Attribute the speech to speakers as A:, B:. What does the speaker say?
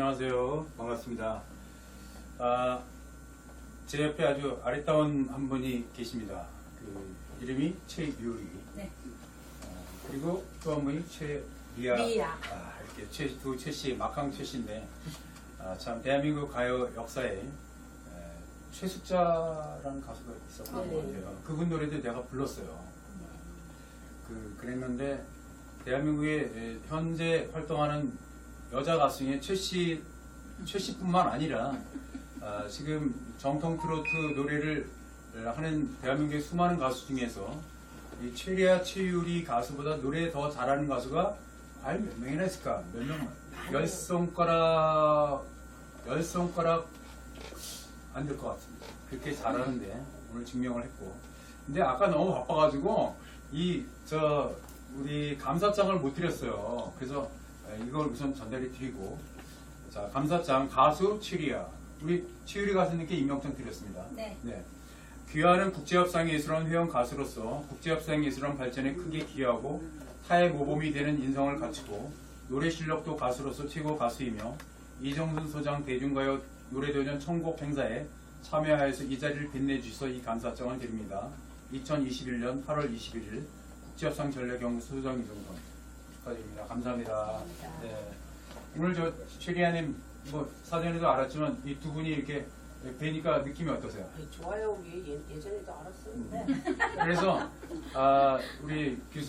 A: 안녕하세요. 반갑습니다. 아, 제 옆에 아주 아리따운 한 분이 계십니다. 그 이름이 최유리.
B: 네.
A: 어, 그리고 또 한 분이 최리아.
B: 리아.
A: 아, 이렇게 최, 두 최씨, 막강 최씨인데, 아, 참, 대한민국 가요 역사에 에, 최숙자라는 가수가 있었던 것
B: 네.
A: 같아요. 그분 노래도 내가 불렀어요. 그, 그랬는데, 대한민국에 에, 현재 활동하는 여자 가수 중에 최씨, 최씨뿐만 아니라, 아, 지금 정통 트로트 노래를 하는 대한민국의 수많은 가수 중에서 이 최리아, 최유리 가수보다 노래 더 잘하는 가수가 과연 몇 명이나 있을까? 몇 명? 열 손가락, 열 손가락 안 될 것 같습니다. 그렇게 잘하는데 오늘 증명을 했고. 근데 아까 너무 바빠가지고 이 저 우리 감사장을 못 드렸어요. 그래서 이걸 우선 전달해 드리고 자 감사장 가수 최리아 우리 최유리 가수님께 임명장 드렸습니다.
B: 네.
A: 귀하는 국제협상예술원 회원 가수로서 국제협상예술원 발전에 크게 기여하고 타의 모범이 되는 인성을 갖추고 노래 실력도 가수로서 최고 가수이며 이정순 소장 대중가요 노래도전 천곡 행사에 참여하여서 이 자리를 빛내주셔서 이 감사장을 드립니다. 2021년 8월 21일 국제협상 전략연구 소장 이정선 축하드립니다. 감사합니다. 네. 오늘 저 최리아님 뭐 사전에도 알았지만 이 두 분이 이렇게 뵈니까 느낌이 어떠세요?
C: 아니, 좋아요. 우리 예, 예전에도 알았어요.
B: 네.
A: 그래서 아, 우리 교수